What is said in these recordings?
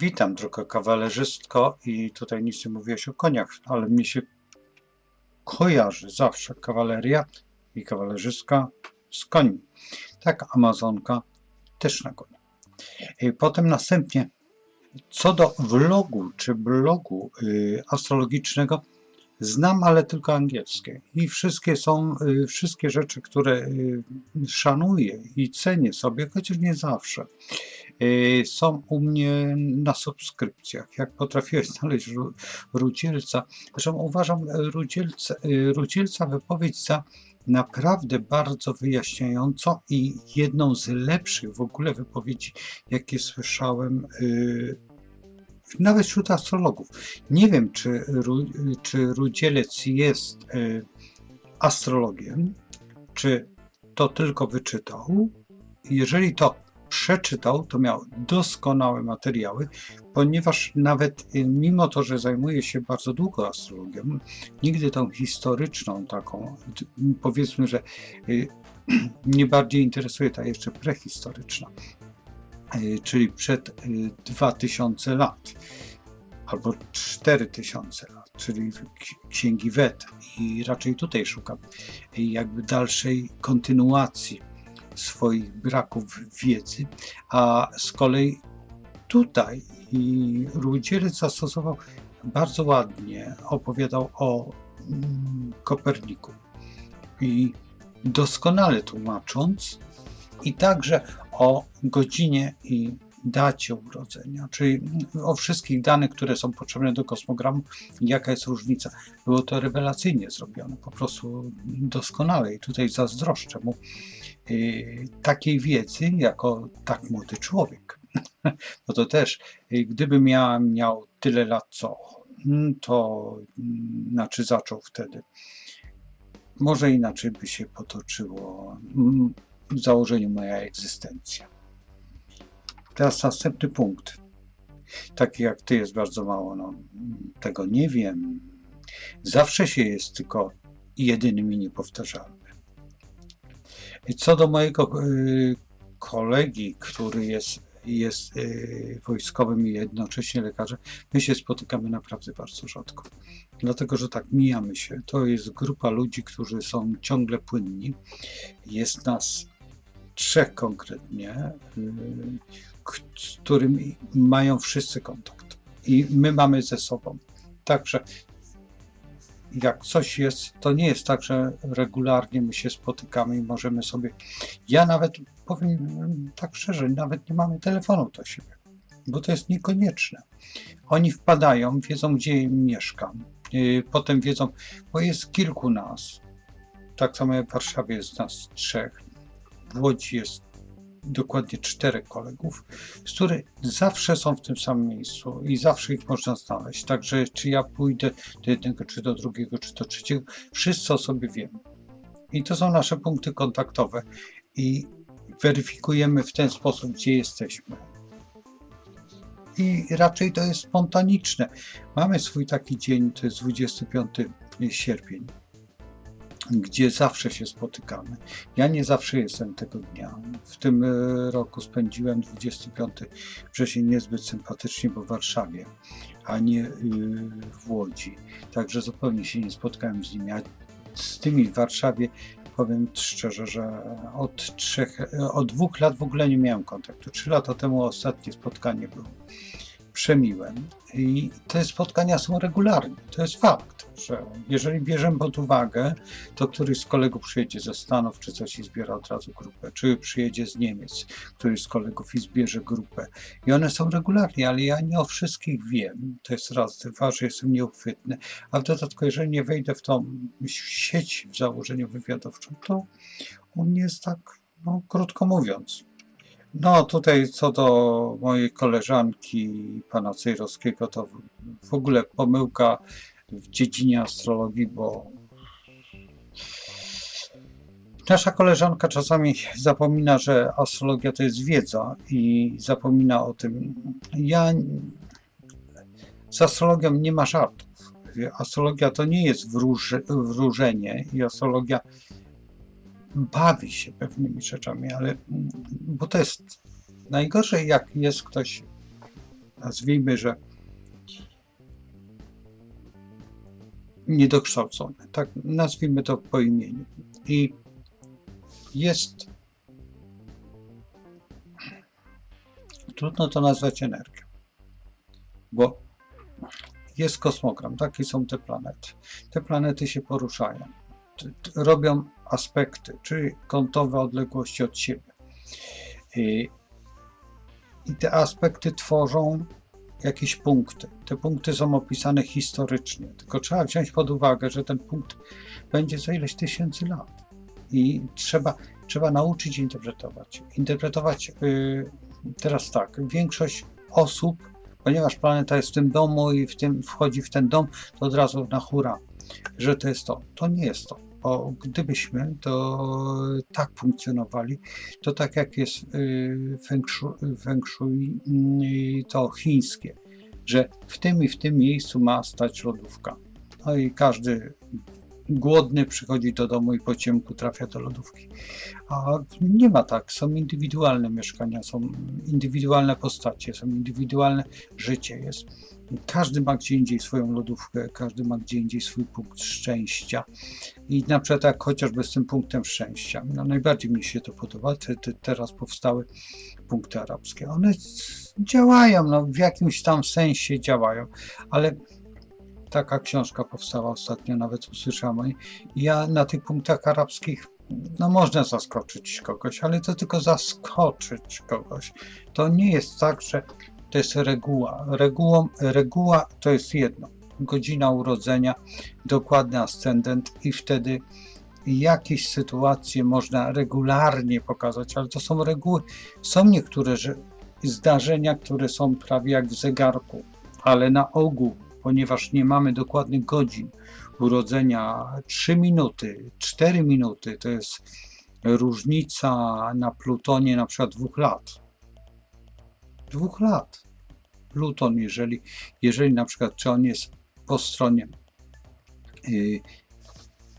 Witam, droga kawalerzystko, i tutaj nic nie mówiłeś o koniach, ale mi się kojarzy zawsze kawaleria i kawalerzystka z końmi. Tak, Amazonka też na koniu. I Potem następnie, co do vlogu czy blogu y, astrologicznego, znam, ale tylko angielskie. I wszystkie są, y, wszystkie rzeczy, które y, szanuję i cenię sobie, chociaż nie zawsze, są u mnie na subskrypcjach. Jak potrafiłeś znaleźć Ru- Rudzielca, zresztą uważam y, Rudzielca, y, Rudzielca wypowiedź za naprawdę bardzo wyjaśniającą i jedną z lepszych w ogóle wypowiedzi, jakie słyszałem y, nawet wśród astrologów. Nie wiem, czy, czy Rudzielec jest y, astrologiem, czy to tylko wyczytał. Jeżeli to przeczytał, to miał doskonałe materiały, ponieważ nawet y, mimo to, że zajmuje się bardzo długo astrologią, nigdy tą historyczną taką, powiedzmy, że y, mnie bardziej interesuje ta jeszcze prehistoryczna, y, czyli przed y, 2000 lat albo 4000 lat, czyli księgi Wet. I raczej tutaj szukam y, jakby dalszej kontynuacji swoich braków wiedzy, a z kolei tutaj Rudzielec zastosował bardzo ładnie, opowiadał o mm, Koperniku. I doskonale tłumacząc i także o godzinie i dacie urodzenia, czyli o wszystkich danych, które są potrzebne do kosmogramu, jaka jest różnica. Było to rewelacyjnie zrobione, po prostu doskonale i tutaj zazdroszczę mu y, takiej wiedzy jako tak młody człowiek. Bo to też, y, gdybym ja miał tyle lat co to mm, znaczy zaczął wtedy. Może inaczej by się potoczyło mm, w założeniu moja egzystencja. Teraz następny punkt. Taki jak ty jest bardzo mało. No, tego nie wiem. Zawsze się jest tylko jedynym i niepowtarzalnym. Co do mojego y, kolegi, który jest, jest y, wojskowym i jednocześnie lekarzem, my się spotykamy naprawdę bardzo rzadko. Dlatego, że tak mijamy się. To jest grupa ludzi, którzy są ciągle płynni. Jest nas trzech konkretnie, y, z którymi mają wszyscy kontakt. I my mamy ze sobą. Także jak coś jest, to nie jest tak, że regularnie my się spotykamy i możemy sobie. Ja nawet powiem tak szczerze, nawet nie mamy telefonu do siebie, bo to jest niekonieczne. Oni wpadają, wiedzą, gdzie mieszkam, yy, potem wiedzą, bo jest kilku nas. Tak samo jak w Warszawie jest nas trzech, w Łodzi jest dokładnie czterech kolegów, z których zawsze są w tym samym miejscu i zawsze ich można znaleźć. Także czy ja pójdę do jednego, czy do drugiego, czy do trzeciego, wszyscy o sobie wiemy. I to są nasze punkty kontaktowe i weryfikujemy w ten sposób, gdzie jesteśmy. I raczej to jest spontaniczne. Mamy swój taki dzień, to jest 25 sierpień, gdzie zawsze się spotykamy. Ja nie zawsze jestem tego dnia. W tym e, roku spędziłem 25 wrzesień niezbyt sympatycznie, bo w Warszawie, a nie y, w Łodzi. Także zupełnie się nie spotkałem z nimi. A z tymi w Warszawie powiem szczerze, że od trzech, e, od dwóch lat w ogóle nie miałem kontaktu. Trzy lata temu ostatnie spotkanie było przemiłe. I te spotkania są regularne. To jest fakt, że jeżeli bierzemy pod uwagę, to któryś z kolegów przyjedzie ze Stanów czy coś i zbiera od razu grupę, czy przyjedzie z Niemiec, któryś z kolegów i zbierze grupę. I one są regularnie, ale ja nie o wszystkich wiem. To jest raz, dwa, że jestem nieuchwytny. A w dodatku, jeżeli nie wejdę w tą sieć w założeniu wywiadowczym, to mnie jest tak, no, krótko mówiąc. No tutaj co do mojej koleżanki pana Cejrowskiego, to w- ogóle pomyłka w dziedzinie astrologii, bo nasza koleżanka czasami zapomina, że astrologia to jest wiedza i zapomina o tym. Ja z astrologią nie ma żartów. Astrologia to nie jest wróże, wróżenie i astrologia bawi się pewnymi rzeczami, ale mm, bo to jest najgorzej, jak jest ktoś nazwijmy, że niedokształcony. Tak, nazwijmy to po imieniu. I jest trudno to nazwać energią, bo jest kosmogram, takie są te planety. Te planety się poruszają, robią aspekty, czyli kątowe odległości od siebie. I, te aspekty tworzą jakieś punkty. Te punkty są opisane historycznie, tylko trzeba wziąć pod uwagę, że ten punkt będzie za ileś tysięcy lat. I trzeba, trzeba nauczyć interpretować. Interpretować yy, teraz tak, większość osób, ponieważ planeta jest w tym domu i w tym wchodzi w ten dom, to od razu na hura, że to jest to. To nie jest to. Bo gdybyśmy to tak funkcjonowali, to tak jak jest yy, feng shui, feng shui yy, to chińskie, że w tym i w tym miejscu ma stać lodówka. No i każdy głodny przychodzi do domu i po ciemku trafia do lodówki. A nie ma tak. Są indywidualne mieszkania, są indywidualne postacie, są indywidualne życie. Jest. Każdy ma gdzie indziej swoją lodówkę, każdy ma gdzie indziej swój punkt szczęścia. I na przykład tak chociażby z tym punktem szczęścia. No, najbardziej mi się to podoba. Te, te, teraz powstały punkty arabskie. One działają, no, w jakimś tam sensie działają, ale taka książka powstała ostatnio, nawet usłyszałem Ja na tych punktach arabskich, no można zaskoczyć kogoś, ale to tylko zaskoczyć kogoś. To nie jest tak, że to jest reguła. Regułą, reguła to jest jedno. Godzina urodzenia, dokładny ascendent i wtedy jakieś sytuacje można regularnie pokazać, ale to są reguły. Są niektóre że, zdarzenia, które są prawie jak w zegarku, ale na ogół ponieważ nie mamy dokładnych godzin urodzenia 3 minuty, 4 minuty to jest różnica na Plutonie na przykład dwóch lat. Dwóch lat. Pluton, jeżeli, jeżeli na przykład, czy on jest po stronie, yy,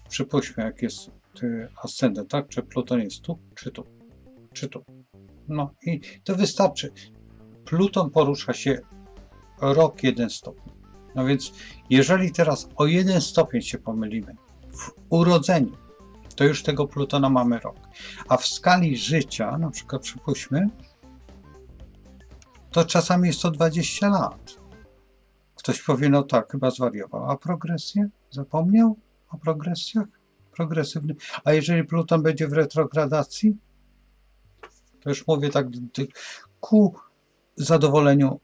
przypuśćmy, jak jest yy, ascendent, tak? Czy Pluton jest tu, czy tu, czy tu. No i to wystarczy. Pluton porusza się rok jeden stopień. No więc, jeżeli teraz o jeden stopień się pomylimy w urodzeniu, to już tego Plutona mamy rok. A w skali życia, na przykład przypuśćmy, to czasami jest to 20 lat. Ktoś powie, no tak, chyba zwariował. A progresję? Zapomniał o progresjach? Progresywny. A jeżeli Pluton będzie w retrogradacji? To już mówię tak ku zadowoleniu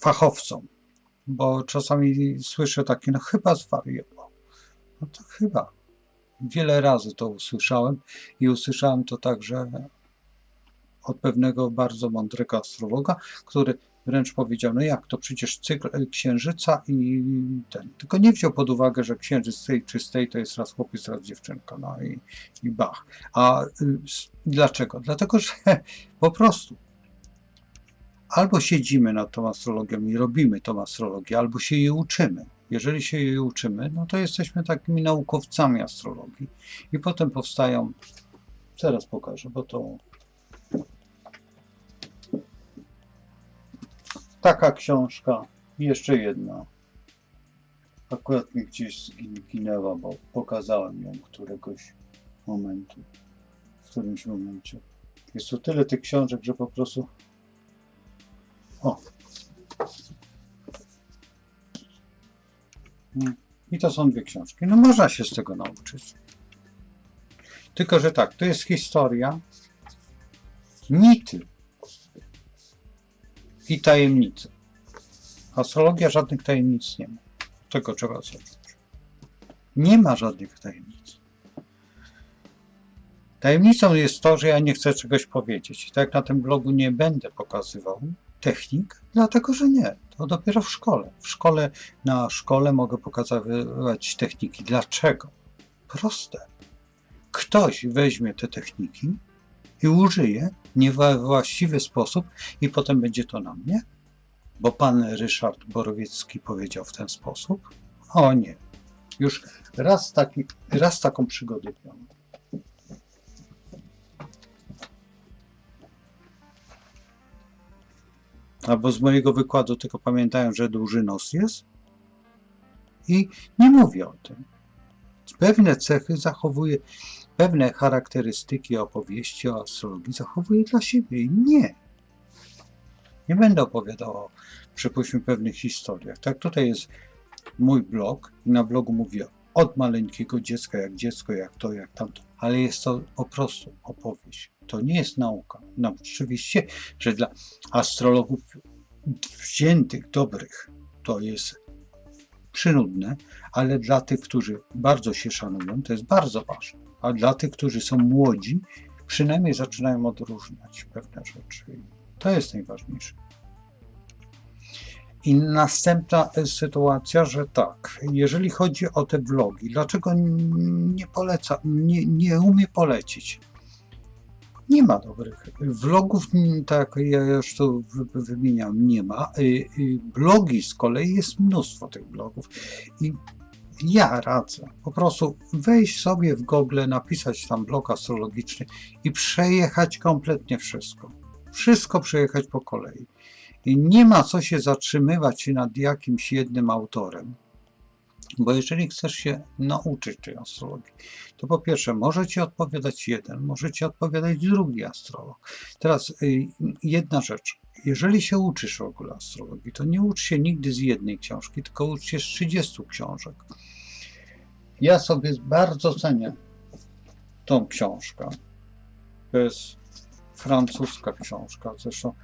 fachowcom bo czasami słyszę takie, no chyba zwariował. No to chyba. Wiele razy to usłyszałem i usłyszałem to także od pewnego bardzo mądrego astrologa, który wręcz powiedział, no jak to przecież cykl księżyca i ten. Tylko nie wziął pod uwagę, że księżyc z tej czy z tej to jest raz chłopiec, raz dziewczynka, no i, i bach. A y, dlaczego? Dlatego, że po prostu albo siedzimy nad tą astrologią i robimy tą astrologię, albo się jej uczymy. Jeżeli się jej uczymy, no to jesteśmy takimi naukowcami astrologii. I potem powstają, zaraz pokażę, bo to taka książka, jeszcze jedna. Akurat mi gdzieś zginęła, bo pokazałem ją któregoś momentu, w którymś momencie. Jest tu tyle tych książek, że po prostu o. I to są dwie książki. No można się z tego nauczyć. Tylko, że tak, to jest historia mity i tajemnicy. Astrologia żadnych tajemnic nie ma. Tego trzeba zacząć. Nie ma żadnych tajemnic. Tajemnicą jest to, że ja nie chcę czegoś powiedzieć. Tak jak na tym blogu nie będę pokazywał, technik? Dlatego, że nie. To dopiero w szkole. W szkole, na szkole mogę pokazywać techniki. Dlaczego? Proste. Ktoś weźmie te techniki i użyje nie we właściwy sposób i potem będzie to na mnie? Bo pan Ryszard Borowiecki powiedział w ten sposób? O nie. Już raz, taki, raz taką przygodę miałem. Albo z mojego wykładu tylko pamiętają, że duży nos jest i nie mówię o tym. Pewne cechy zachowuje, pewne charakterystyki opowieści o astrologii zachowuje dla siebie nie. Nie będę opowiadał o, przypuśćmy, pewnych historiach. Tak, tutaj jest mój blog i na blogu mówię od maleńkiego dziecka, jak dziecko, jak to, jak tamto, ale jest to po prostu opowieść. To nie jest nauka. No, oczywiście, że dla astrologów wziętych, dobrych, to jest przynudne, ale dla tych, którzy bardzo się szanują, to jest bardzo ważne. A dla tych, którzy są młodzi, przynajmniej zaczynają odróżniać pewne rzeczy. To jest najważniejsze. I następna sytuacja, że tak, jeżeli chodzi o te vlogi, dlaczego nie poleca, nie, nie umie polecić? Nie ma dobrych vlogów, tak ja już tu wy- wymieniam, nie ma. Y, y, Blogi z kolei jest mnóstwo tych blogów i ja radzę po prostu wejść sobie w Google, napisać tam blog astrologiczny i przejechać kompletnie wszystko. Wszystko przejechać po kolei. Nie ma co się zatrzymywać nad jakimś jednym autorem. Bo jeżeli chcesz się nauczyć tej astrologii, to po pierwsze może ci odpowiadać jeden, może ci odpowiadać drugi astrolog. Teraz y, jedna rzecz. Jeżeli się uczysz w ogóle astrologii, to nie ucz się nigdy z jednej książki, tylko ucz się z 30 książek. Ja sobie bardzo cenię tą książkę. To jest francuska książka, zresztą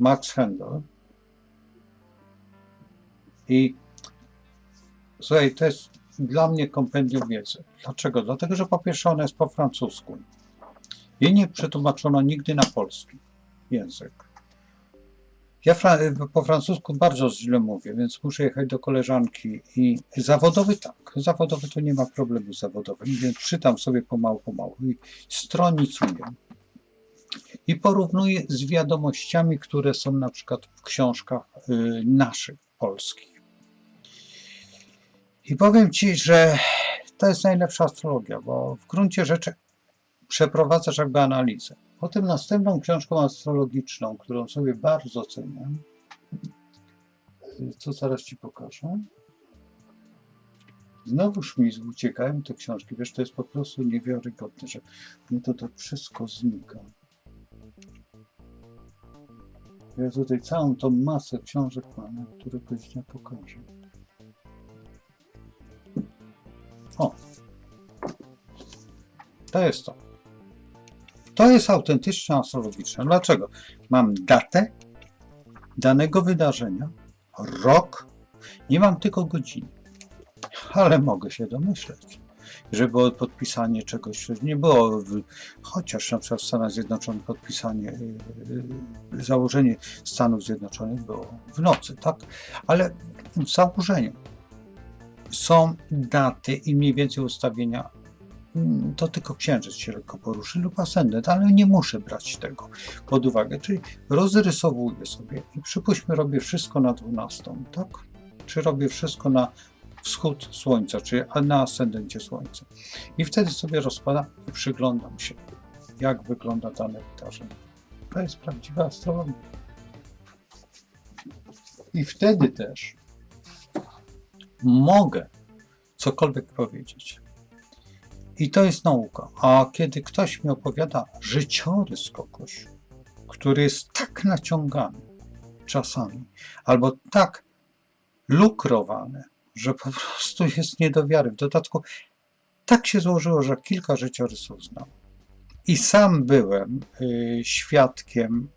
Max Handel. I słuchaj, to jest dla mnie kompendium wiedzy. Dlaczego? Dlatego, że po pierwsze ona jest po francusku. Jej nie przetłumaczono nigdy na polski język. Ja fra po francusku bardzo źle mówię, więc muszę jechać do koleżanki i zawodowy tak, zawodowy to nie ma problemu z zawodowym, więc czytam sobie pomału, pomału i stronicuję i porównuję z wiadomościami, które są na przykład w książkach y, naszych, polskich. I powiem Ci, że to jest najlepsza astrologia, bo w gruncie rzeczy przeprowadzasz jakby analizę. Potem następną książką astrologiczną, którą sobie bardzo cenię, y, co zaraz Ci pokażę. Znowuż mi uciekają te książki. Wiesz, to jest po prostu niewiarygodne, że mi to, to wszystko znika. Ja tutaj całą tą masę książek mam, które godzina pokażę. O! To jest to. To jest autentyczne astrologiczne. Dlaczego? Mam datę danego wydarzenia, rok, nie mam tylko godziny, ale mogę się domyśleć, że było podpisanie czegoś, nie było, chociaż na przykład w Stanach Zjednoczonych podpisanie, y, y, założenie Stanów Zjednoczonych było w nocy, tak? Ale w założeniu są daty i mniej więcej ustawienia mm, to tylko księżyc się lekko poruszy lub ascendent, ale nie muszę brać tego pod uwagę. Czyli rozrysowuję sobie i przypuśćmy robię wszystko na 12, tak? Czy robię wszystko na wschód słońca, czy na ascendencie słońca. I wtedy sobie rozkładam i przyglądam się, jak wygląda dane wydarzenie. To jest prawdziwa astrologia. I wtedy też mogę cokolwiek powiedzieć. I to jest nauka. A kiedy ktoś mi opowiada życiorys kogoś, który jest tak naciągany czasami, albo tak lukrowany, że po prostu jest nie do wiary. W dodatku tak się złożyło, że kilka życiorysów znam. I sam byłem y, świadkiem,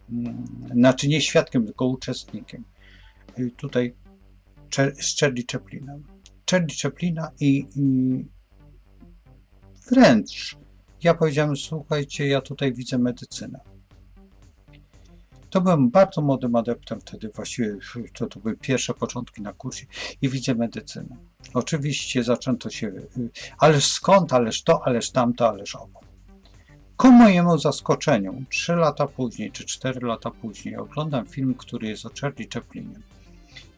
y, znaczy nie świadkiem, tylko uczestnikiem. Y, tutaj z Charlie Chaplinem. Charlie Chaplina i, i wręcz ja powiedziałem, słuchajcie, ja tutaj widzę medycynę. To byłem bardzo młodym adeptem wtedy, właściwie to, to były pierwsze początki na kursie i widzę medycynę. Oczywiście zaczęto się, y, ależ skąd, ależ to, ależ tamto, ależ owo. Ku mojemu zaskoczeniu, trzy lata później, czy cztery lata później, oglądam film, który jest o Charlie Chaplinie.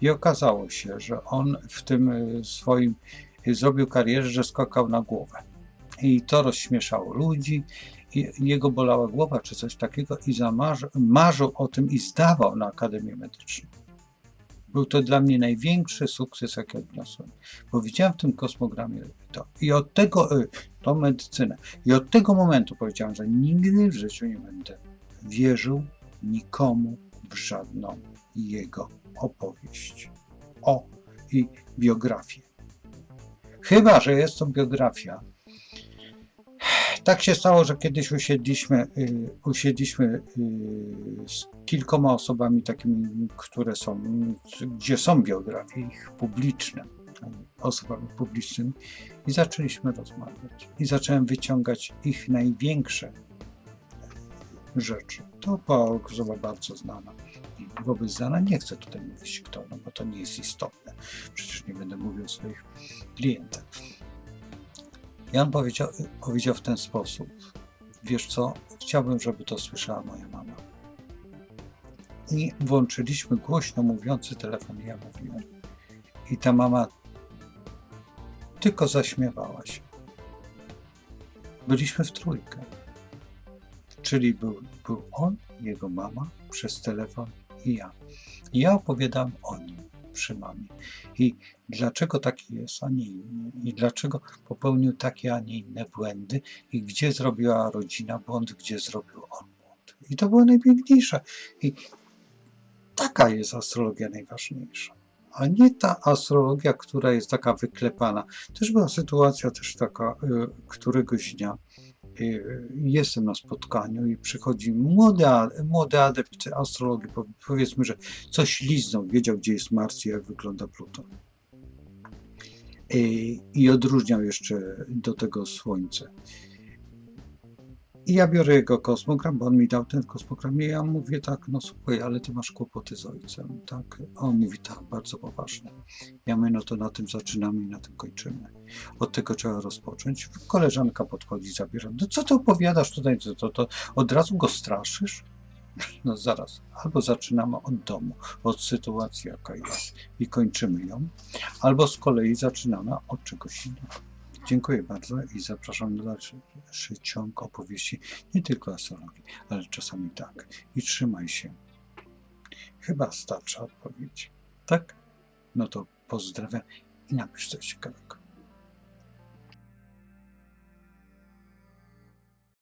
I okazało się, że on w tym y, swoim y, zrobił karierę, że skakał na głowę. I to rozśmieszało ludzi jego bolała głowa czy coś takiego i zamarzył, marzył o tym i zdawał na Akademię Medyczną. Był to dla mnie największy sukces, jaki odniosłem, bo widziałem w tym kosmogramie to. I od tego, y, tą medycynę. I od tego momentu powiedziałem, że nigdy w życiu nie będę wierzył nikomu w żadną jego opowieść. O, i biografię. Chyba, że jest to biografia. Tak się stało, że kiedyś usiedliśmy, y, usiedliśmy y, z kilkoma osobami takimi, które są, gdzie są biografie ich publiczne, osobami publicznymi i zaczęliśmy rozmawiać. I zacząłem wyciągać ich największe rzeczy. To była osoba bardzo znana i wobec znana nie chcę tutaj mówić kto, no bo to nie jest istotne. Przecież nie będę mówił o swoich klientach. On powiedział, powiedział w ten sposób: Wiesz co, chciałbym, żeby to słyszała moja mama. I włączyliśmy głośno mówiący telefon, ja mówiłem. I ta mama tylko zaśmiewała się. Byliśmy w trójkę. Czyli był, był on, jego mama przez telefon i ja. I ja opowiadam o nim przy. I dlaczego taki jest, a nie inny? I dlaczego popełnił takie, a nie inne błędy? I gdzie zrobiła rodzina błąd, gdzie zrobił on błąd? I to było najpiękniejsze. I taka jest astrologia najważniejsza. A nie ta astrologia, która jest taka wyklepana. Też była sytuacja też taka y, któregoś dnia. Y, Jestem na spotkaniu i przychodzi młody, młody adept astrologii, po- powiedzmy, że coś liznął, wiedział gdzie jest Mars i jak wygląda Pluton. Y, I odróżniał jeszcze do tego Słońce. I ja biorę jego kosmogram, bo on mi dał ten kosmogram i ja mówię tak, no słuchaj, ale ty masz kłopoty z ojcem, tak? On mówi tak, bardzo poważne. Ja mówię, no to na tym zaczynamy i na tym kończymy. Od tego trzeba rozpocząć. Koleżanka podchodzi, zabiera. No co ty opowiadasz tutaj? To, to, to od razu go straszysz? No zaraz. Albo zaczynamy od domu, od sytuacji, jaka jest i kończymy ją, albo z kolei zaczynamy od czegoś innego. Dziękuję bardzo i zapraszam na dalszy ciąg opowieści, nie tylko astrologii, ale czasami tak. I trzymaj się. Chyba starcza odpowiedź. Tak? No to pozdrawiam i napisz coś ciekawego.